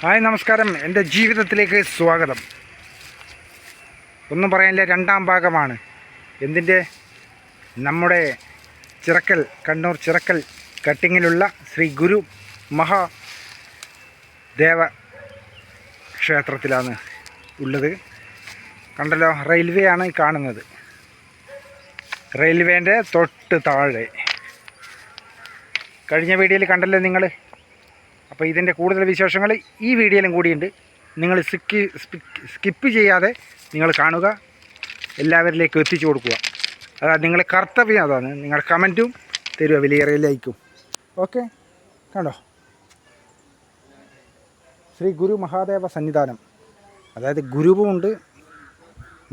Hi നമസ്കാരം. എന്റെ ജീവിതത്തിലേക്ക് സ്വാഗതം. ഒന്നും പറയാനില്ല രണ്ടാം ഭാഗമാണ്. എന്തിന്റെ? നമ്മുടെ ചിറക്കൽ കണ്ണൂർ ചിറക്കൽ കട്ടിങ്ങിലുള്ള ശ്രീ ഗുരു മഹാദേവ ക്ഷേത്രത്തിലാണ് ഉള്ളത്. കണ്ടല്ലോ റെയിൽവേ ആണ് കാണുന്നത്. റെയിൽവേന്റെ തൊട്ട് താഴെ. കഴിഞ്ഞ വീഡിയോയിൽ കണ്ടല്ലോ നിങ്ങൾ? അപ്പോൾ ഇതിന്റെ കൂടുതൽ വിശേഷങ്ങൾ ഈ വീഡിയോയിലും കൂടിയുണ്ട്. നിങ്ങൾ സ്കി സ്കിപ്പ് ചെയ്യാതെ നിങ്ങൾ കാണുക. എല്ലാവരിലേക്കും എത്തിച്ചു കൊടുക്കുക. അതാ നിങ്ങളെ കർത്തവ്യം അതാണ്. നിങ്ങളുടെ കമന്റും തരുക. വിലയേറിയതിലേക്കും ഓക്കെ? കണ്ടോ? ശ്രീ ഗുരു മഹാദേവ സന്നിധാനം. അതായത് ഗുരുവുമുണ്ട്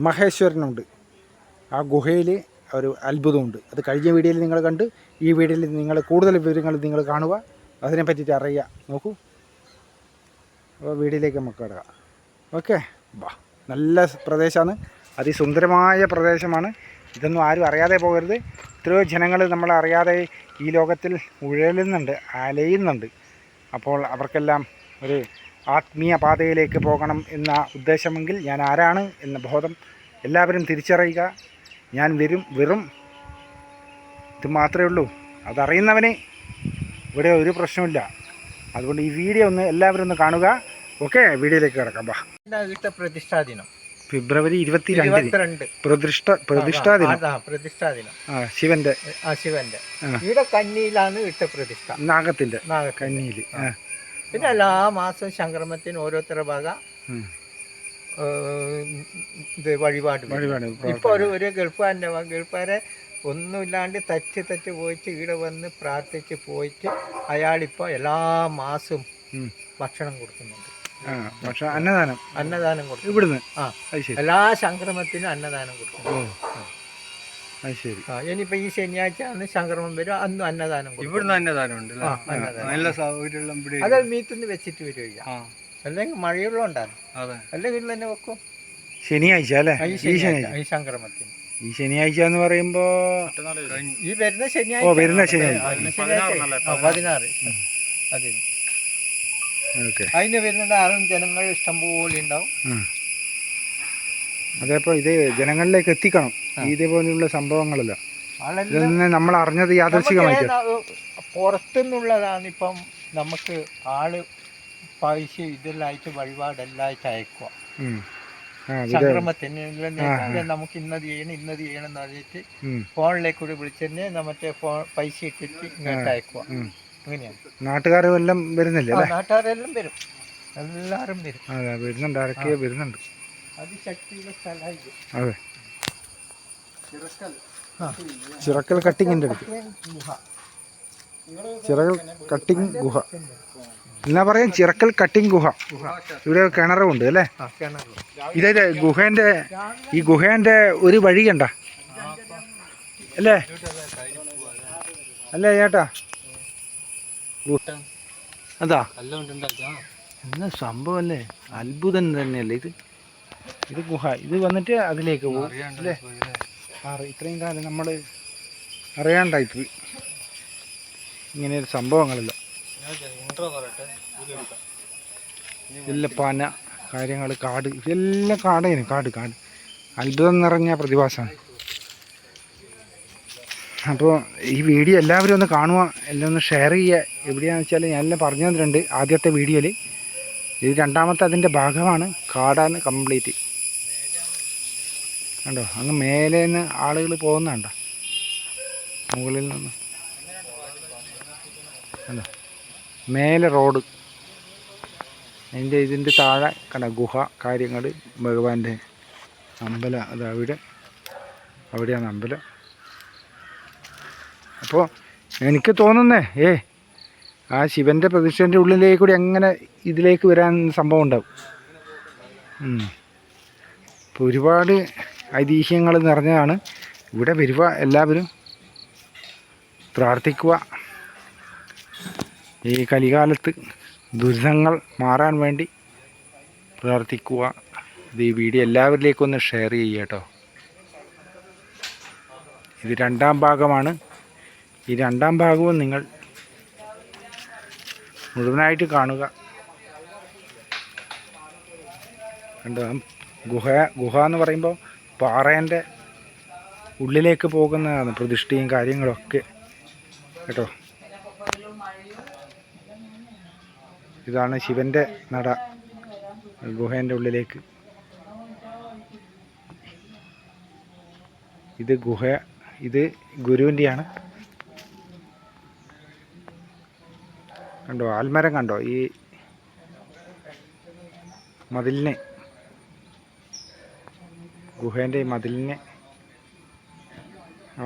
മഹേശ്വരനുണ്ട്. ആ ഗുഹയിൽ ഒരു അത്ഭുതമുണ്ട്. അത് കഴിഞ്ഞ വീഡിയോയിൽ നിങ്ങൾ കണ്ട് ഈ വീഡിയോയിൽ നിങ്ങൾ കൂടുതൽ വിവരങ്ങൾ നിങ്ങൾ കാണുക. അതിനെ പറ്റിയിട്ട് അറിയുക നോക്കൂ. അപ്പോൾ വീടിലേക്ക് നമുക്ക് കിടക്കാം. ഓക്കെ. വാ നല്ല പ്രദേശമാണ്. അതിസുന്ദരമായ പ്രദേശമാണ്. ഇതൊന്നും ആരും അറിയാതെ പോകരുത്. എത്രയോ ജനങ്ങൾ നമ്മൾ അറിയാതെ ഈ ലോകത്തിൽ ഉഴലുന്നുണ്ട് അലയുന്നുണ്ട്. അപ്പോൾ അവർക്കെല്ലാം ഒരു ആത്മീയ പാതയിലേക്ക് പോകണം എന്ന ഉദ്ദേശമെങ്കിൽ ഞാൻ ആരാണ് എന്ന ബോധം എല്ലാവരും തിരിച്ചറിയുക. ഞാൻ വരും വെറും. ഇത് മാത്രമേ ഉള്ളൂ. അതറിയുന്നവന് ഇവിടെ ഒരു പ്രശ്നമില്ല അതുകൊണ്ട് ഈ വീഡിയോ ഒന്ന് എല്ലാവരും ഒന്ന് കാണുക. ഓക്കെ വീഡിയോയിലേക്ക് കിടക്കാം. ബാ പ്രതിഷ്ഠാ ദിനം. ഫെബ്രുവരി ഇരുപത്തി പ്രതിഷ്ഠ പ്രതിഷ്ഠാ ദിനം. പ്രതിഷ്ഠാ ദിനം. ആ ശിവന്റെ. ആ ശിവന്റെ. ഇവിടെ കന്നിയിലാണ് ഇട്ട പ്രതിഷ്ഠ. നാഗത്തിന്റെ. കന്നിയിൽ പിന്നെ എല്ലാ മാസം സംക്രമത്തിന് ഓരോരുത്തരുടെ ഭാഗ. ഇത് വഴിപാട്. വഴിപാട് ഇപ്പൊ ഒരു ഒരു ഗൾഫുകാരന്റെ ഗൾഫുകാരെ ഒന്നുമില്ലാണ്ട് തച്ച് തച്ച് പോയിട്ട് ഇവിടെ വന്ന് പ്രാർത്ഥിച്ച് പോയിട്ട് അയാളിപ്പോൾ എല്ലാ മാസവും. ഭക്ഷണം കൊടുക്കുന്നുണ്ട്. പക്ഷെ അന്നദാനം. അന്നദാനം കൊടുക്കും ഇവിടുന്ന്? ആ എല്ലാ സംക്രമത്തിനും അന്നദാനം കൊടുക്കും ശരി. ആ ഇനിയിപ്പോ ഈ ശനിയാഴ്ച അന്ന് സംക്രമം വരും അന്ന് അന്നദാനം കൊടുക്കും. ഇവിടുന്ന് അന്നദാനം. നല്ല സൗകര്യമുള്ള അത് മീത്തുനിന്ന് വെച്ചിട്ട് വരിക ആ. അല്ലെങ്കിൽ മഴയുള്ള അതെ. അല്ലെങ്കിൽ തന്നെ വെക്കും. ശനിയാഴ്ച അല്ലേ? ഈ ശനിയാഴ്ച. ഈ സംക്രമത്തിന്. ഈ ശനിയാഴ്ച എന്ന് പറയുമ്പോ ഈ വരുന്ന ശനിയാഴ്ച ഓ, വരുന്ന ശനിയാഴ്ച. പതിനാറ്. അതിന് ഓക്കെ. അതിന് വരുന്നത് ആറും ജനങ്ങൾ ഇഷ്ടംപോലെ ഉണ്ടാവും. അതേപോലെ ഇത് ജനങ്ങളിലേക്ക് എത്തിക്കണം. ഇതേപോലെയുള്ള സംഭവങ്ങളല്ല. ഇതൊന്നും നമ്മൾ അറിഞ്ഞത് യാദർശികമായിട്ട് പുറത്തുനിന്നുള്ളതാണ് ഇപ്പം നമുക്ക് ആൾ പൈസ ഇതെല്ലാം ആയിട്ട് വഴിപാടെല്ലാം ആയിട്ട് അയക്കുക. സംക്രമത്തിന് നമുക്ക് ഇന്നത് ചെയ്യണം ഇന്നത് ചെയ്യണം എന്ന് പറഞ്ഞിട്ട്. ഫോണിലേക്ക് കൂടി വിളിച്ചെന്നെ മറ്റേ ഫോൺ പൈസ ഇട്ടിട്ട് ഇങ്ങോട്ട് അയക്കുക. അങ്ങനെയാണ് നാട്ടുകാരും എല്ലാം വരുന്നില്ല നാട്ടുകാരെല്ലാം വരും. എല്ലാവരും വരും. അതെ വരുന്നുണ്ട് ആരൊക്കെയോ വരുന്നുണ്ട്. അതിശക്തിയുള്ള സ്ഥലമായിട്ട് അതെ. ചിറക്കൽ. കട്ടിങ്ങിന്റെ അടുത്ത്. ചിറകൽ കട്ടിങ് ഗുഹ. എന്നാ പറയാം ചിറക്കൽ കട്ടിങ് ഗുഹ. ഇവിടെ കിണറും ഉണ്ട് അല്ലേ? ഇതായത് ഇതേ ഗുഹേന്റെ ഈ ഗുഹേന്റെ ഒരു വഴി കണ്ട. അല്ലേ? അല്ലേ ചേട്ടാ? അതാ. എന്നാ സംഭവമല്ലേ അത്ഭുതം തന്നെയല്ലേ ഇത്. ഇത് ഗുഹ. ഇത് വന്നിട്ട് അതിലേക്ക് പോകും അല്ലേ? ഇത്രയും കാലം നമ്മൾ അറിയാണ്ടായിപ്പോയി ഇങ്ങനെ ഒരു സംഭവങ്ങളല്ല ഇല്ല പന കാര്യങ്ങൾ കാട് ഇതെല്ലാം കാടേനു കാട് കാട്. അത്ഭുതം നിറഞ്ഞ പ്രതിഭാസമാണ്. അപ്പോൾ ഈ വീഡിയോ എല്ലാവരും ഒന്ന് കാണുക എല്ലാം ഒന്ന് ഷെയർ ചെയ്യുക. എവിടെയാണെന്ന് വെച്ചാൽ എല്ലാം പറഞ്ഞു തന്നിട്ടുണ്ട് ആദ്യത്തെ വീഡിയോയിൽ. ഇത് രണ്ടാമത്തെ അതിന്റെ ഭാഗമാണ് കാടാണ് കംപ്ലീറ്റ് കണ്ടോ? അങ്ങ് മേലെ നിന്ന് ആളുകൾ പോകുന്നുണ്ടോ? മുകളിൽ നിന്ന്. കണ്ടോ? മേലെ റോഡ്. അതിന്റെ ഇതിന്റെ താഴെ കണ്ട ഗുഹ കാര്യങ്ങൾ ഭഗവാന്റെ അമ്പലം. അത് അവിടെ അവിടെയാണ് അമ്പലം. അപ്പോൾ എനിക്ക് തോന്നുന്നേ ഏ ആ ശിവന്റെ പ്രതിഷ്ഠേന്റെ ഉള്ളിലേക്ക് കൂടി അങ്ങനെ ഇതിലേക്ക് വരാൻ സംഭവം ഉണ്ടാവും. അപ്പോൾ ഒരുപാട് ഐതിഹ്യങ്ങൾ നിറഞ്ഞതാണ്. ഇവിടെ വരിക എല്ലാവരും. പ്രാർത്ഥിക്കുക. ഈ കലികാലത്ത് ദുരിതങ്ങൾ മാറാൻ വേണ്ടി പ്രാർത്ഥിക്കുക. ഇത് ഈ വീഡിയോ എല്ലാവരിലേക്കും ഒന്ന് ഷെയർ ചെയ്യുക കേട്ടോ. ഇത് രണ്ടാം ഭാഗമാണ്. ഈ രണ്ടാം ഭാഗവും നിങ്ങൾ മുഴുവനായിട്ട് കാണുക. കണ്ടോ? ഗുഹ ഗുഹ എന്ന് പറയുമ്പോൾ പാറേന്റെ ഉള്ളിലേക്ക് പോകുന്നതാണ് പ്രതിഷ്ഠയും കാര്യങ്ങളൊക്കെ. കേട്ടോ? ഇതാണ് ശിവന്റെ നട. ഗുഹേന്റെ ഉള്ളിലേക്ക്. ഇത് ഗുഹ ഇത് ഗുരുവിന്റെയാണ് കണ്ടോ ആൽമരം കണ്ടോ? ഈ മതിലിനെ ഗുഹേന്റെ ഈ മതിലിനെ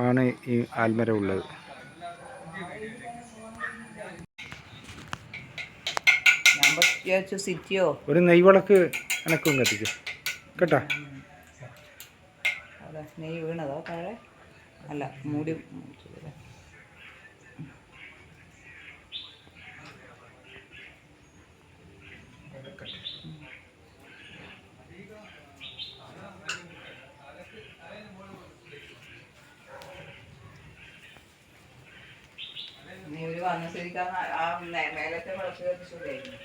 ആണ് ഈ ആൽമരം ഉള്ളത് ഞാൻ വിചാരിച്ചു സിറ്റിയോ? ഒരു നെയ്വിളക്ക് എനക്കും കത്തിക്കും. കേട്ടാ? നെയ് വീണതോ താഴെ? അല്ല മൂടി. നീ ഒരു വന്ന സ്ഥിതിക്ക് ആ മേലത്തെ വിളക്ക് കത്തിച്ചൂടായിരുന്നു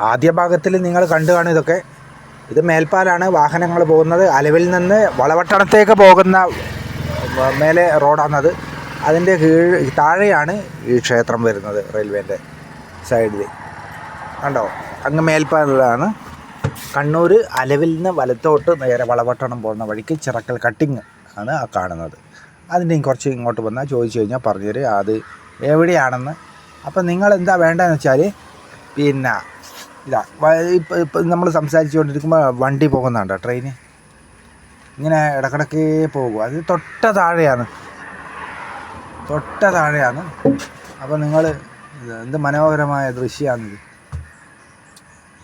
ആദ്യ ഭാഗത്തിൽ നിങ്ങൾ കണ്ടു കാണും ഇതൊക്കെ. ഇത് മേൽപ്പാലാണ് വാഹനങ്ങൾ പോകുന്നത്. അലവിൽ നിന്ന് വളവട്ടണത്തേക്ക് പോകുന്ന മേലെ റോഡാണത്. അതിന്റെ കീഴ് താഴെയാണ് ഈ ക്ഷേത്രം വരുന്നത് റെയിൽവേന്റെ സൈഡിൽ കണ്ടോ? അങ്ങ് മേൽപ്പാലാണ്. കണ്ണൂർ അലവിൽ നിന്ന് വലത്തോട്ട് നേരെ വളവട്ടണം പോകുന്ന വഴിക്ക് ചിറക്കൽ കട്ടിങ് ആണ് ആ കാണുന്നത്. അതിന്റെ കുറച്ച് ഇങ്ങോട്ട് വന്നാൽ ചോദിച്ചു കഴിഞ്ഞാൽ പറഞ്ഞുതരും. അത് എവിടെയാണെന്ന്. അപ്പം നിങ്ങൾ എന്താ വേണ്ടതെന്ന് വെച്ചാൽ പിന്നെ ഇതാ ഇപ്പം ഇപ്പം നമ്മൾ സംസാരിച്ചുകൊണ്ടിരിക്കുമ്പോൾ വണ്ടി പോകുന്നുണ്ടോ ട്രെയിൻ ഇങ്ങനെ ഇടക്കിടക്ക് പോകും. അത് തൊട്ട താഴെയാണ്. തൊട്ട താഴെയാണ്. അപ്പോൾ നിങ്ങൾ എന്ത് മനോഹരമായ ദൃശ്യമാണിത്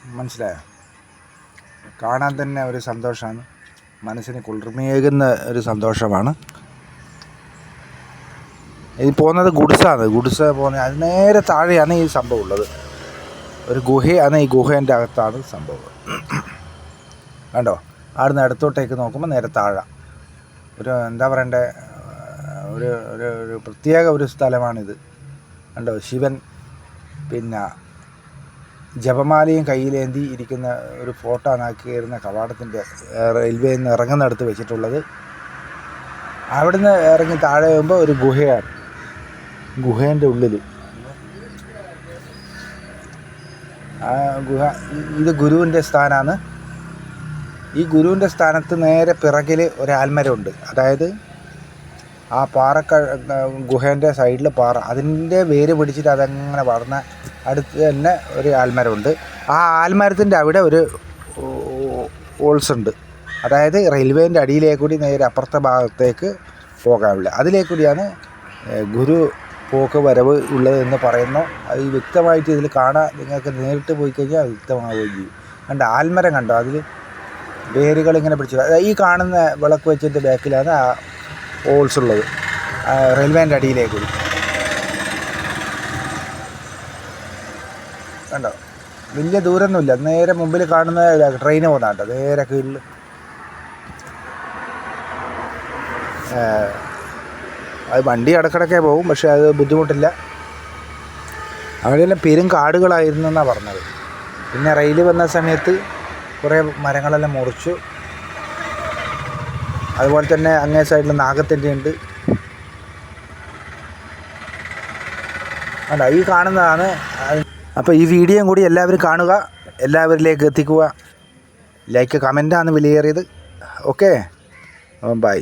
മനസ്സിലായോ? കാണാൻ തന്നെ ഒരു സന്തോഷമാണ്. മനസ്സിന് കുളിർമയേകുന്ന ഒരു സന്തോഷമാണ്. ഇത് പോകുന്നത് ഗുഡ്സാണ്. ഗുഡ്സ് പോകുന്നത് അത് നേരെ താഴെയാണ് ഈ സംഭവം ഉള്ളത്. ഒരു ഗുഹയാണ്. ഈ ഗുഹേന്റെ അകത്താണ് സംഭവം. കണ്ടോ? അവിടുന്ന് ഇടത്തോട്ടേക്ക് നോക്കുമ്പോൾ നേരെ താഴെ. ഒരു എന്താ പറയണ്ടേ? ഒരു ഒരു ഒരു പ്രത്യേക ഒരു സ്ഥലമാണിത്. കണ്ടോ? ശിവൻ പിന്നെ ജപമാലയും കയ്യിലേന്തി ഇരിക്കുന്ന ഒരു ഫോട്ടോ ആണ് ആ കയറുന്ന കവാടത്തിന്റെ റെയിൽവേയിൽ നിന്ന് ഇറങ്ങുന്നിടത്ത് വെച്ചിട്ടുള്ളത്. അവിടുന്ന് ഇറങ്ങി താഴെ പോകുമ്പോൾ ഒരു ഗുഹയാണ്. ഗുഹേന്റെ ഉള്ളിൽ ആ ഗുഹ ഇത് ഗുരുവിന്റെ സ്ഥാനമാണ് ഈ ഗുരുവിന്റെ സ്ഥാനത്ത് നേരെ പിറകിൽ ഒരു ആൽമരമുണ്ട് അതായത് ആ പാറക്ക ഗുഹേന്റെ സൈഡിൽ പാറ. അതിന്റെ വേര് പിടിച്ചിട്ട് അതങ്ങനെ വളർന്ന അടുത്ത് തന്നെ ഒരു ആൽമരമുണ്ട്. ആ ആൽമരത്തിന്റെ അവിടെ ഒരു ഹോൾസ് ഉണ്ട്. അതായത് റെയിൽവേന്റെ അടിയിലേക്ക് കൂടി നേരെ അപ്പുറത്തെ ഭാഗത്തേക്ക് പോകാനുള്ള. അതിലേക്കൂടിയാണ് ഗുരു പോക്ക് വരവ് ഉള്ളത് എന്ന് പറയുന്നു. അത് വ്യക്തമായിട്ട് ഇതിൽ കാണാൻ നിങ്ങൾക്ക് നേരിട്ട് പോയി കഴിഞ്ഞാൽ വ്യക്തമാവുകയും ചെയ്യും. കണ്ട ആൽമരം കണ്ടോ അതിൽ വേരുകൾ ഇങ്ങനെ പിടിച്ചു ഈ കാണുന്ന വിളക്ക് വെച്ചിട്ട് ബാക്കിലാണ് ആ ഹോൾസ് ഉള്ളത്. റെയിൽവേന്റെ അടിയിലേക്ക്. കണ്ടോ വലിയ ദൂരമൊന്നുമില്ല. നേരെ മുമ്പിൽ കാണുന്ന ട്രെയിൻ പോകുന്ന നേരെ കീഴിൽ. അത് വണ്ടി ഇടക്കിടക്കേ പോകും പക്ഷേ അത് ബുദ്ധിമുട്ടില്ല. അവിടെയെല്ലാം പെരും കാടുകളായിരുന്നു എന്നാണ് പറഞ്ഞത്. പിന്നെ റെയിൽ വന്ന സമയത്ത് കുറേ മരങ്ങളെല്ലാം മുറിച്ചു. അതുപോലെ തന്നെ അങ്ങേ സൈഡിൽ നാഗത്തിന്റെ ഉണ്ട്. അല്ല ഈ കാണുന്നതാണ്. അപ്പോൾ ഈ വീഡിയോയും കൂടി എല്ലാവരും കാണുക എല്ലാവരിലേക്ക് എത്തിക്കുക. ലൈക്ക് കമന്റാണ് വിലയേറിയത്. ഓക്കെ? ബൈ.